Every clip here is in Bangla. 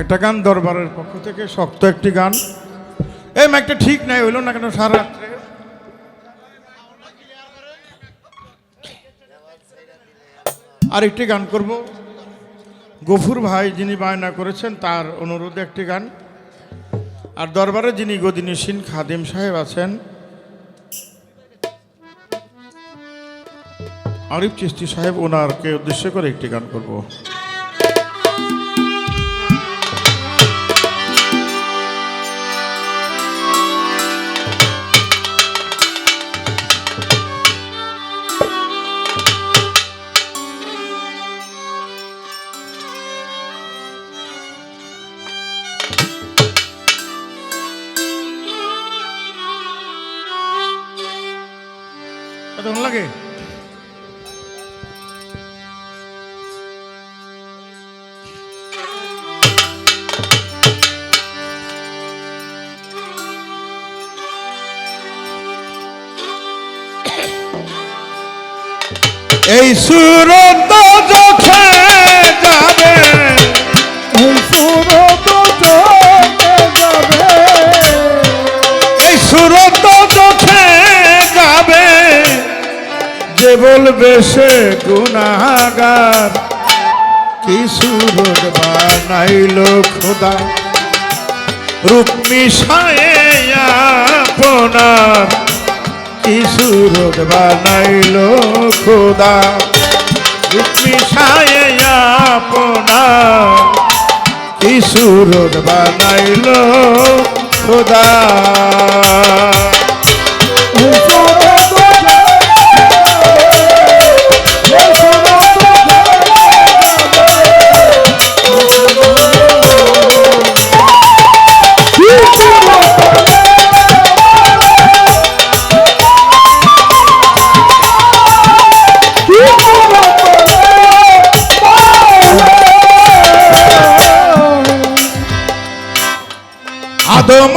একটা গান দরবারের পক্ষ থেকে, শক্ত একটি গান। এই একটা ঠিক নাই, হইল না কেন সারা আর একটি গান করব। গফুর ভাই যিনি বায়না করেছেন, তার অনুরোধে একটি গান। আর দরবারে যিনি গদিনীসীন খাদিম সাহেব আছেন, আরিফ চিস্তি সাহেব, ওনারকে উদ্দেশ্য করে একটি গান করব। ভালো লাগে? এই সুরন্ত যখে বলবে সে গুনাগার। কি বানাইল খোদা। রূপ মিশায়ে আপনার। কি সুরত বানাইল খোদা। রূপ মিশায়ে আপনার। কি সুরত বানাইল খোদা। আদম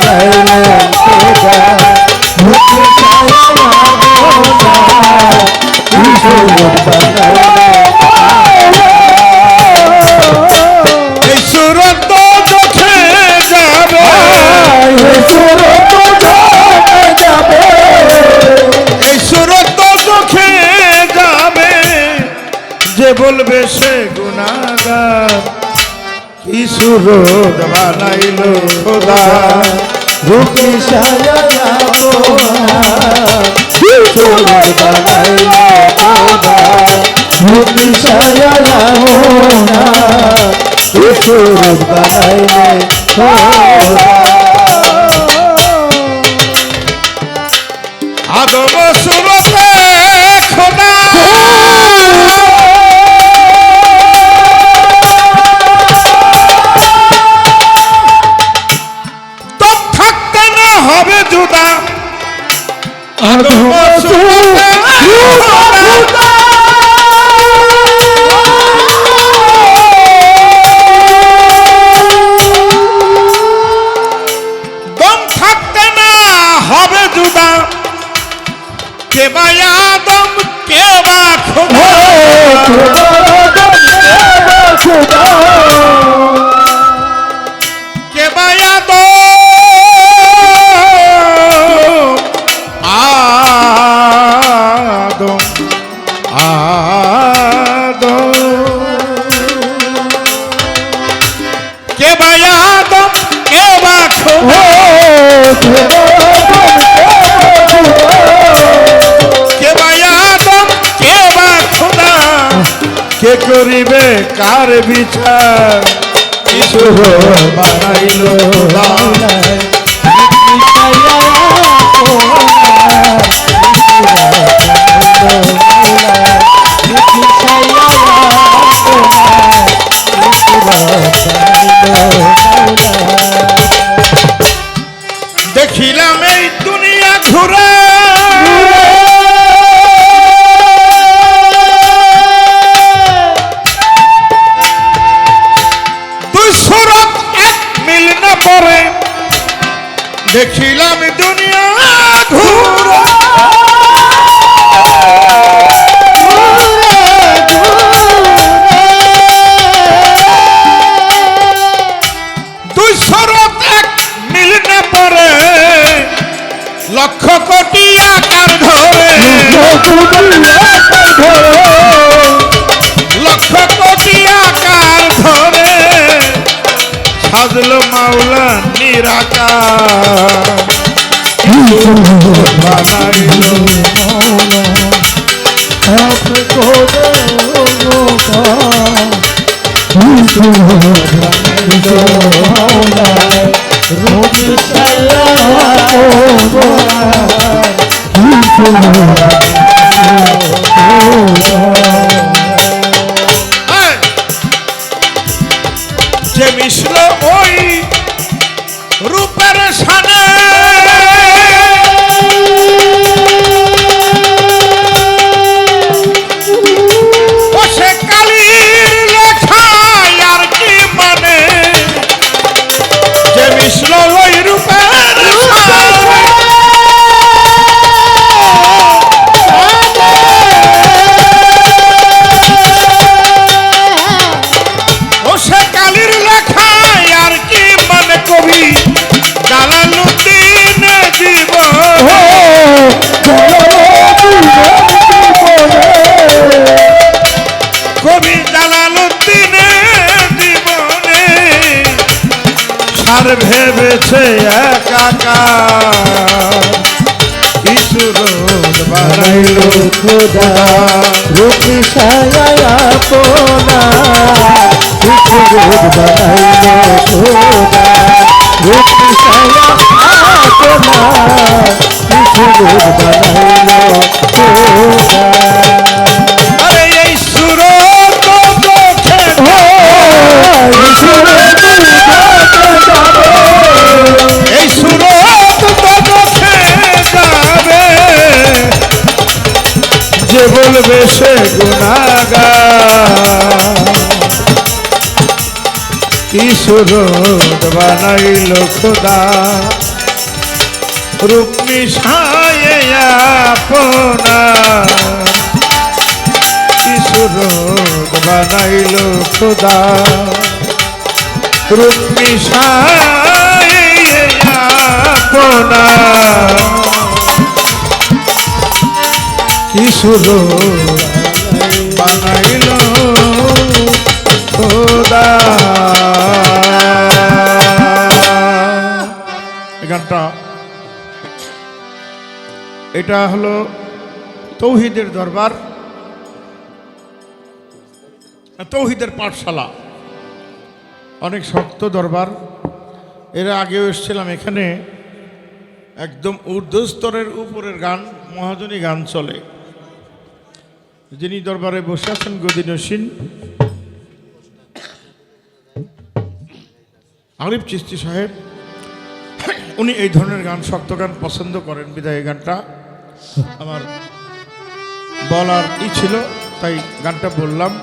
সুরত বানাইল খোদা। রূপি সায়া সুরত বানাইলে খোদা। বানাইলে খোদা। বা আদম কে বা খোদা কে বা আদম কে বা খোদা কে করিবে কার বিচার? কিছু বানাইল দেখিলাম এই দুনিয়া ঘুরে। দুই সুরত এক মিল না পরে। দেখিলাম দুনিয়া মাওলা নিরাকার বানাইলো এই! সারা খোদা রূপী সায়া পোনা কিছু রূপ বানাইল খোদা রূপী সায়া পোনা কিছু রূপ বানাইল খোদা। ঈশ্বর বানাইল খোদা। সায়ে আপনা ঈশ্বর বানাইল খোদা। সায়ে আপনা কিশোর বানাইল খোদা। গানটা এটা হলো তৌহিদের দরবার, তৌহিদের পাঠশালা। অনেক শক্ত দরবার। এর আগেও এসেছিলাম এখানে। একদম ঊর্ধ্বস্তরের উপরের গান, মহাজনী গান চলে। যিনি দরবারে বসে আছেন গদিনসীন আরিফ চিস্তি সাহেব। উনি এই ধরনের গান, শক্ত গান পছন্দ করেন, বিদায় এই গানটা। আমার বলার ই ছিল, তাই গানটা বললাম।